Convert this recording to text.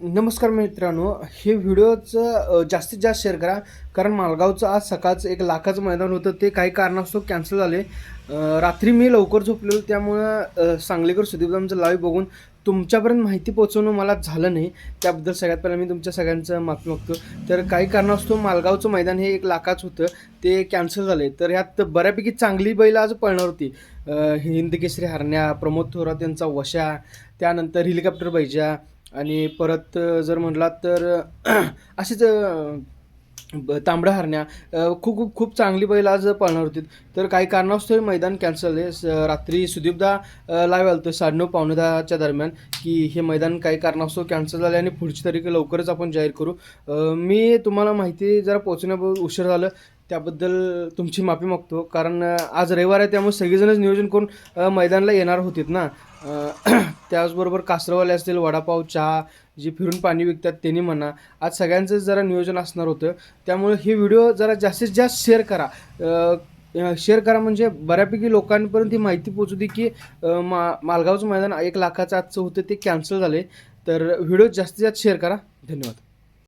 नमस्कार मित्रांनो हे व्हिडिओचं जास्तीत जास्त शेअर करा. कारण मालगावचं आज सकाळचं एक लाखाचं मैदान होतं. ते काही कारणास्तव कॅन्सल झाले. रात्री मी लवकर झोपलेलो. त्यामुळं सांगलीकर सुदीपदामचं लाईव्ह बघून तुमच्यापर्यंत माहिती पोहोचवणं मला झालं नाही. त्याबद्दल सगळ्यात पहिला मी तुमच्या सगळ्यांचं मात मागतो. तर काही कारणास्तव मालगावचं मैदान हे एक लाखाचं होतं. ते कॅन्सल झाले. तर ह्यात बऱ्यापैकी चांगली बैल आज पळणार होती. हिंदकेसरी हिंद केसरी हरण्या प्रमोद थोरात यांचा वशा त्यानंतर हेलिकॉप्टर बैजा आणि परत जर म्हटलात तर असेच तांबड्या तांबडा हरण्या खूप खूप खूप चांगली बैल आज पळणार होती. तर काही कारणास्तव हे मैदान कॅन्सल आहे. रात्री सुदीपदा लाईव्ह आलं होतं साडेनऊ पावणे दहाच्या दरम्यान की हे मैदान काही कारणास्तव कॅन्सल झाले आणि पुढची तारीख लवकरच आपण जाहीर करू. मी तुम्हाला माहिती जरा पोचण्याबरोबर उशीर झालं. त्याबद्दल तुमची माफी मागतो. कारण आज रविवार आहे त्यामुळे सगळेजणच नियोजन करून मैदानाला येणार होतीत ना. त्याचबरोबर कासरवाले असतील वडापाव चहा जे फिरून पाणी विकतात त्यांनी म्हणा. आज सगळ्यांचंच जरा नियोजन असणार होतं. त्यामुळे हे व्हिडिओ जरा जास्तीत जास्त शेअर करा. शेअर करा म्हणजे बऱ्यापैकी लोकांपर्यंत ही माहिती पोचू दे की मा मालगावचं मैदान एक लाखाचं आजचं होतं ते कॅन्सल झाले तर व्हिडिओ जास्तीत जास्त शेअर करा. धन्यवाद.